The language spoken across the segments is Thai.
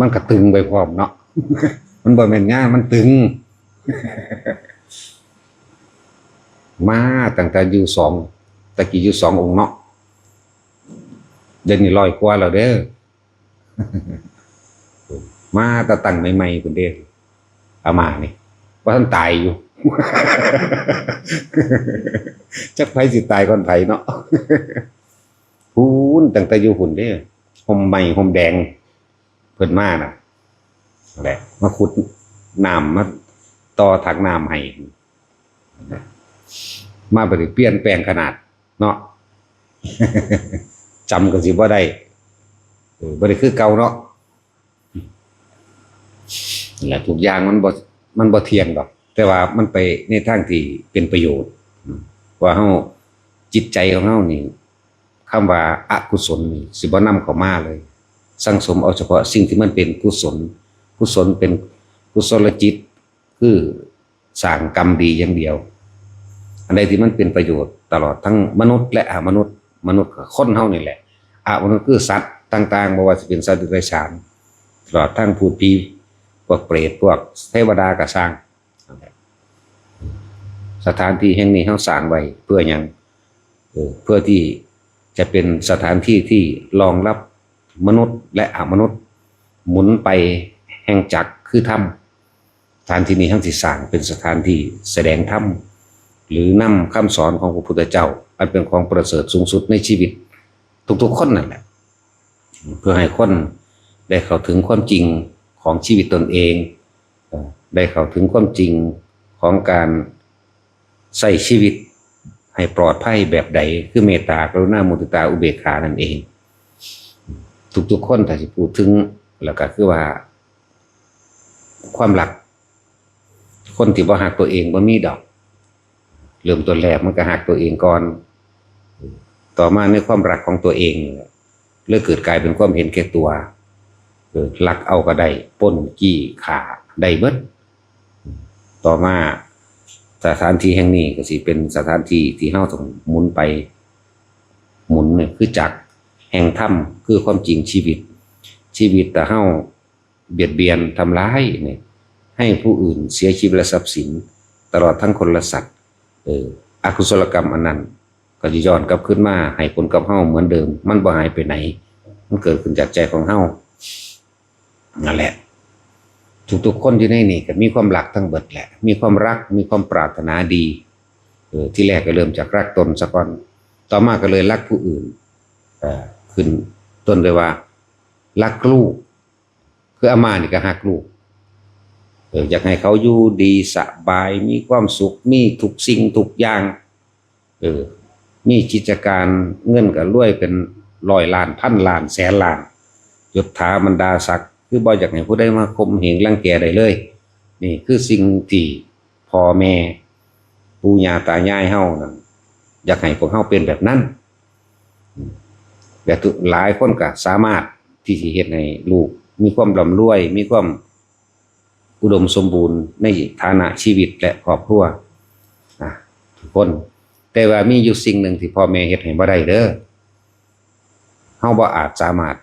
มันก็ตึงไปพร้อมเนาะมันบ่แม่นง่ายมันตึง มาตั้งแต่อยู่สองตะกี้อยู่สององค์เนาะเดี๋ยวนี้ลอยกว่าแล้วเด้อมาแตะตั้งใหม่ๆคุณเด้ออามานี่ว่าท่านตายอยู่จักไผสิตายก่อนไผเนาะพูนตั้งแต่อยู่หุ่นเด้อห่มใหม่ห่มแดง เพิ่นมาน่ะแหละมาขุดน้ำมาต่อถังน้ำให้มาบ่ได้เปลี่ยนแปลงขนาด เนาะจำก็สิบ่ได้บ่ได้คือเก่าเนาะแหละทุกอย่างมันบ่มันบ่เทียงดอก แต่ว่ามันไปในทางที่เป็นประโยชน์ว่าเฮาจิตใจของเฮานี่คำว่าอกุศลนี่สิบ่นำเข้ามาเลย สังสมเอาเฉพาะสิ่งที่มันเป็นกุศล กุศลเป็นกุศลจิต คือสร้างกรรมดีอย่างเดียว อันใดที่มันเป็นประโยชน์ตลอดทั้งมนุษย์และอมนุษย์ มนุษย์กับคนเฮานี่แหละอมนุษย์คือสัตว์ต่างๆบ่ว่าจะเป็นสัตว์ดิบฉานตลอดทั้งพูดผีพวกเปรตพวกเทวดาก็สร้าง สถานที่แห่งนี้เฮาสร้างไว้เพื่อหยังเพื่อที่จะเป็นสถานที่ที่รองรับ มนุษย์และอมนุษย์ หมุนไปแห่งจักคือธรรมสถานที่นี้ทั้งสิสางเป็นสถานที่แสดงธรรมหรือนำคำสอนของพระพุทธเจ้า อันเป็นของประเสริฐสูงสุดในชีวิต ทุกๆคนนั่นแหละเพื่อให้คนได้เข้าถึงความจริงของชีวิตตนเอง ได้เข้าถึงความจริงของการใส่ชีวิตให้ปลอดภัยแบบใด คือเมตตากรุณามุติตาอุเบกขานั่นเอง ทุกๆคนถ้าจะพูดถึงแล้วก็คือว่า ความหลัก คนที่บ่หักตัวเองบ่มีดอก เริ่มต้นแรกมันก็หักตัวเองก่อน ต่อมาในความรักของตัวเองเลื่อเกิดกลายเป็นความเห็นแก่ตัวเออลักเอาก็ได้ป้นจี้ขาได้เบิดต่อมาสถานที่แห่งนี้ก็สิเป็นสถานที่ที่เฮาต้องหมุนไป หมุนเนี่ยคือจักร แห่งถ้ำคือความจริงชีวิต ชีวิตแต่เฮาเบียดเบียนทำร้ายเนี่ยให้ผู้อื่นเสียชีวิตและทรัพย์สิน ตลอดทั้งคนและสัตว์เอออกุศลกรรมอันนั้นก็จะย้อนกลับขึ้นมาให้ผลกับเฮาเหมือนเดิม มันบ่หายไปไหน มันเกิดขึ้นจากใจของเฮานั่นแหละทุกๆคนที่ในนี่ก็มีความรักทั้งเบิดแหละ มีความรักมีความปรารถนาดีเออที่แรกก็เริ่มจากรักตนซะก่อน ต่อมาก็เลยรักผู้อื่นเอ่อ ขึ้นต้นเลยว่า รักลูก คืออามานี่ก็หักลูกเอออยากให้เขาอยู่ดีสบายมีความสุขมีทุกสิ่งทุกอย่างเออมีกิจการเงินก็รวยเป็นร้อยล้านพันล้านแสนล้านยศถาบรรดาศักดิ์คือบ่อยากให้ผู้ใดมาคมเหงรังแกได้เลย นี่คือสิ่งที่พ่อแม่ปู่ย่าตายายเฮานั่นอยากให้พวกเฮาเป็นแบบนั้น แต่ทุกหลายคนก็สามารถที่สิเฮ็ดให้ลูก มีความร่ำรวย มีความอุดมสมบูรณ์ในฐานะชีวิตและครอบครัวทุกคน แต่ว่ามีอยู่สิ่งหนึ่งที่พ่อแม่เฮ็ดให้บ่ได้เด้อเฮาบ่อาจสามารถ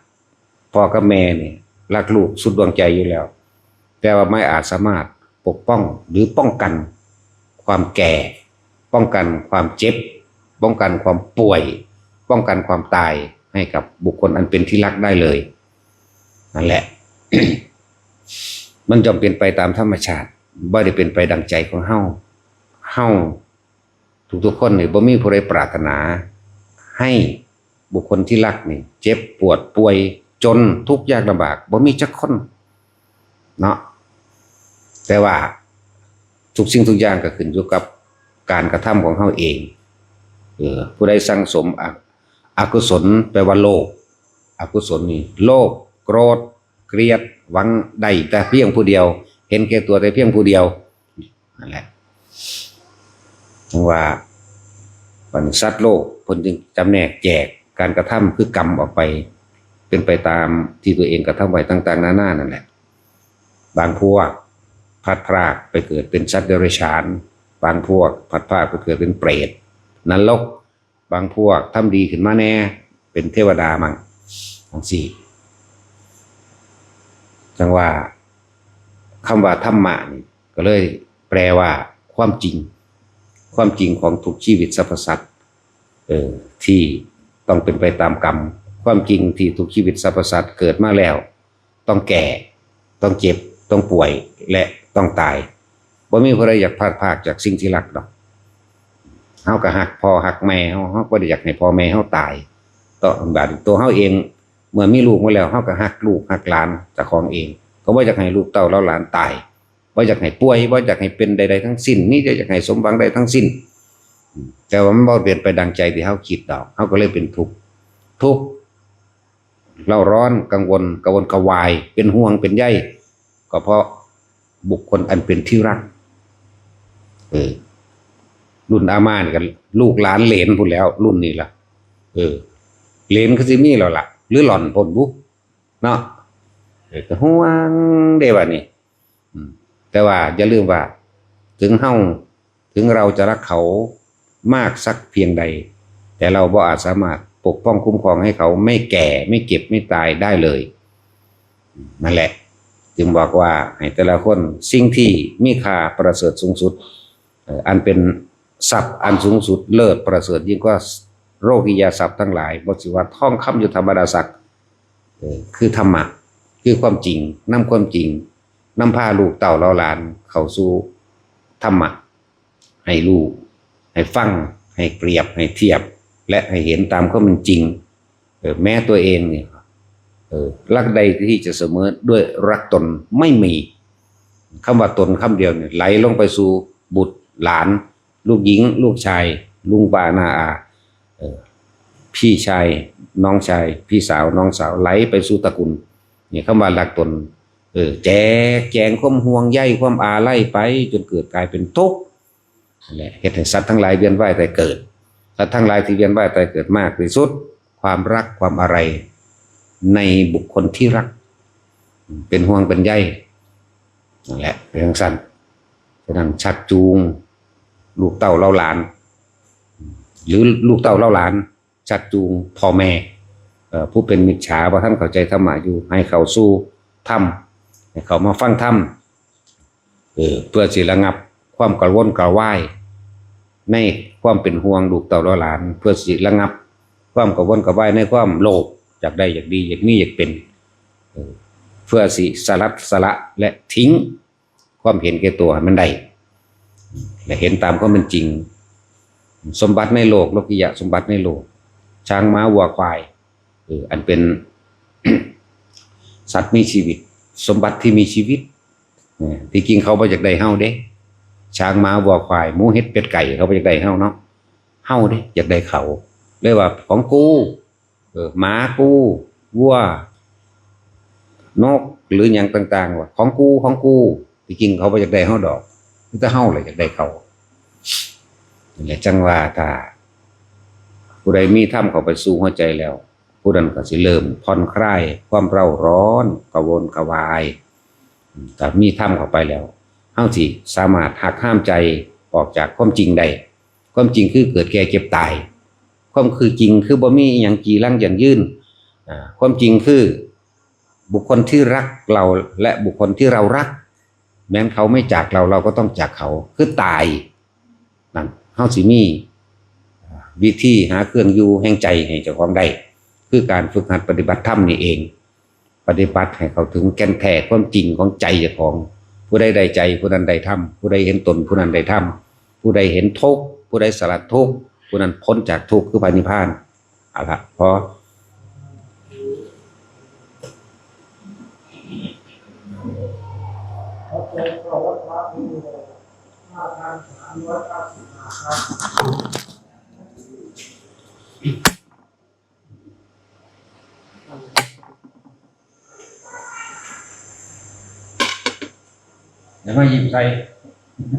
พ่อกับแม่นี่รักลูกสุดดวงใจอยู่แล้ว แต่ว่าไม่อาจสามารถปกป้องหรือป้องกันความแก่ ป้องกันความเจ็บ ป้องกันความป่วย ป้องกันความตาย ให้กับบุคคลอันเป็นที่รักได้เลยนั่นแหละ มันจำเป็นไปตามธรรมชาติบ่ได้เป็นไปดังใจของเฮาเฮาทุกๆคนนี่บ่มีผู้ใดปรารถนา ให้บุคคลที่รักนี่ เจ็บปวดป่วย จนทุกข์ยากลำบากบ่มีจักคนเนาะแต่ว่าทุกสิ่งทุกอย่างก็ขึ้นอยู่กับการกระทำของเฮาเอง เออผู้ใดสั่งสม อกุศลแปลว่าโลภอกุศลนี่โลภโกรธ เกลียดหวังได้แต่เพียงผู้เดียว เห็นแก่ตัวแต่เพียงผู้เดียวนั่นแหละจังว่าปันสัตว์โลกเพนจึงจำแนกแจกการกระทำคือกรรมออกไป เป็นไปตามที่ตัวเองกระทำไว้ต่าง ๆ นานานั่นแหละ บางพวกพัดพรากไปเกิดเป็นสัตว์เดรัจฉาน บางพวกพัดพรากไปเกิดเป็นเปรตนรก บางพวกทำดีขึ้นมาแน่ เป็นเทวดามั่งทั้งสี่จังว่าคำว่าธรรมะนี่ก็เลยแปลว่าความจริง ความจริงของทุกชีวิตสรรพสัตว์เออที่ต้องเป็นไปตามกรรม ความจริงที่ทุกชีวิตสรรพสัตว์เกิดมาแล้ว ต้องแก่ ต้องเจ็บ ต้องป่วยและต้องตายบ่มีใครอยากพลาดพลาดจากสิ่งที่รักดอก เฮาก็หักพ่อหักแม่เฮาเฮาบ่ได้อยากให้พ่อแม่เฮาตายต่อบาดตัวเฮาเอง เมื่อมีลูกมาแล้วเฮาก็หักลูกหักหลานเจ้าของเองก็บ่อยากให้ลูกเต้าเราหลานตายบ่อยากให้ป่วยบ่อยากให้เป็นใดๆทั้งสิ้นนี่จะอยากให้สมหวังใดทั้งสิ้น แต่ว่ามันบ่เปลี่ยนไปดังใจที่เฮาคิดดอกเฮาก็เลยเป็นทุกข์ทุกข์เราร้อนกังวลกังวลกวาย เป็นห่วงเป็นใยก็เพราะบุคคลอันเป็นที่รักเออ รุ่นอาม่านกันลูกหลานเหลนพูดแล้ว รุ่นนี้ล่ะเออเหลนก็สิมีแล้วล่ะหรือหล่อนพนบุเนาะเออก็ห่วงเด้ว่านี่แต่ว่าอย่าลืมว่า ถึงเฮาถึงเราจะรักเขามากสักเพียงใด แต่เราบ่อาจสามารถปกป้องคุ้มครองให้เขาไม่แก่ ไม่เก็บไม่ตายได้เลยนั่นแหละ จึงบอกว่าให้แต่ละคนสิ่งที่มีค่าประเสริฐสูงสุด อันเป็น ทรัพย์อันสูงสุดเลิศประเสริฐยิ่งกว่าโรกิยาทรัพย์ทั้งหลายบทสิว่าท่องคำอยู่ธรรมดาศักดิ์เออคือธรรมะคือความจริงนำความจริงนำพาลูกเต่าเราหลาน เข้าสู่ธรรมะให้ลูก ให้ฟัง ให้เปรียบให้เทียบ และให้เห็นตามความเป็นจริงเออแม้ตัวเองเนี่ยเออรักใดที่จะเสมอด้วยรักตนไม่มีคำว่าตนคำเดียวเนี่ยไหลลงไปสู่บุตรหลาน ลูกหญิง ลูกชาย ลุงป้านาอาพี่ชาย น้องชาย พี่สาวน้องสาวไหลไปสู่ตระกูลเนี่ยคำว่ารักตนเออแจกแจงความห่วงใยความอาไลัยไป จนเกิดกลายเป็นทุกข์นั่นแหละเหตุให้สัตว์ทั้งหลายเวียนว่ายแต่เกิดสัตว์ทั้งหลายที่เวียนว่ายแต่เกิดมากที่สุด ความรักความอะไร ในบุคคลที่รัก เป็นห่วงเป็นใยนั่นแหละเป็นทังสั้นฉะนั้นชักจูง ลูกเต่าเล่าหลาน หรือลูกเต่าเล่าหลาน ชักจูงพ่อแม่ผู้เป็นมิจฉาว่าท่านเข้าใจธรรมะอยู่ ให้เขาสู้ธรรมให้เขามาฟังธรรมเพื่อสิระงับความกระวนกระวายในความเป็นห่วงลูกเต่าเล่าหลาน เพื่อสิระงับ ความกระวนกระวายในความโลภอยากได้อยากดีอยากมีอยากเป็นเพื่อสิสลัดสละและทิ้ง ความเห็นแก่ตัวมันได้ และเห็นตามความเป็นจริง สมบัติในโลกโลกิยะสมบัติในโลก ช้างม้าวัวควายเอออันเป็นสัตว์มีชีวิต สมบัติที่มีชีวิตที่จริงเขาไปจากใดเฮาเด้ ช้างม้าวัวควายหมูเห็ดเป็ดไก่เขาไปจากใดเฮาเนาะเฮาเด้อยากได้เขาเลยกว่าของกูเออหมากูวัวนกหรืออย่างต่างๆว่าของกูของกูที่จริงเขาไปจากได้เฮาดอก จะเฮาเลยจากได้เขานั่นแหละจังว่าถ้าผู้ใดมีถ้ำเข้าไปสู่หัวใจแล้ว ผู้นั้นก็สิเริ่มผ่อนคลายความเร่าร้อนกระวนกระวายแต่มีถ้ำเข้าไปแล้วเฮาสิสามารถหักห้ามใจออกจากความจริงได้ความจริงคือเกิดแก่เก็บตาย ความคือจริงคือบ่มีอย่างจีรังอย่างยื่นอ่าความจริงคือบุคคลที่รักเราและบุคคลที่เรารัก แม้นเขาไม่จากเราเราก็ต้องจากเขาคือตายนั่นเฮาสิมีวิธีหาเครื่องอยู่แห่งใจให้เจ้าของได้คือการฝึกหัดปฏิบัติธรรมนี่เอง ปฏิบัติให้เขาถึงแก่นแท้ความจริงของใจเจ้าของ ผู้ใดใดใจผู้นั้นใดธรรมผู้ใดเห็นตนผู้นั้นใดธรรมผู้ใดเห็นทุกผู้ใดสลัดทุกผู้นั้นพ้นจากทุกข์คือพระนิพพานเอาละพอเขาเจอพระวัดพระพิโรห้าพันสามร้อยเก้าสิบห้าครับ เดี๋ยวมาหยิบใส่ ย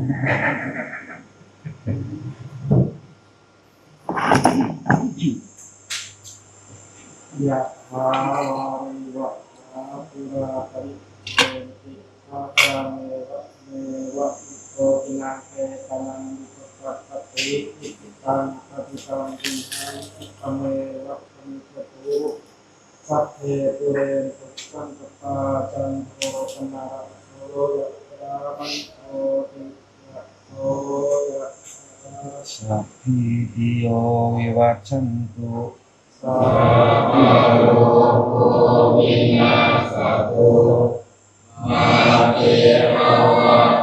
ะถาวาริวะหา ปุราปริเรนติภาคาเมวะเมวะอิโตตินังเตตนังอุปปัปติอิติตังปฏิตังตุหังอิปะเมวะสมิจตุสัพเพปุเรนตุสังกปาจันโทสมาโสยะธามันโตติยะโสยะธาสัพพิติโยวิวัชชันตุสัพพะโลโกวินาสตุมาเตระวัน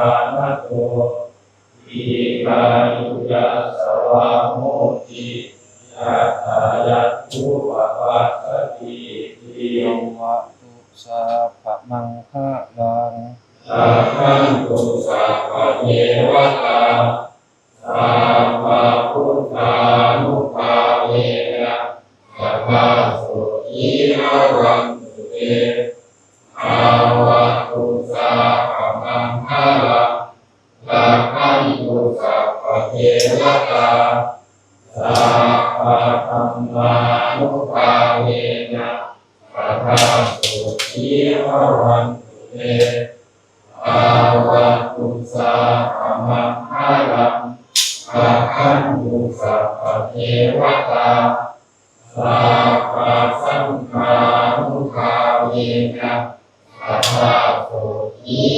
ฏิภาณโตทีกายุยัสสวาโมติยัตถายัตถุปปัสสติทีโยวะตุสัพพะมังคะลังสัพพันตุสัพพเทวตาสัพพพุทธานุภาเวนะสัพพสุขีระวันตุเต ระวันตุเตอาวะตุสาภะมังคาลังสัพพันตุสัพเทวตาสาปะสังฆานุคาเวนะสัพพะโสที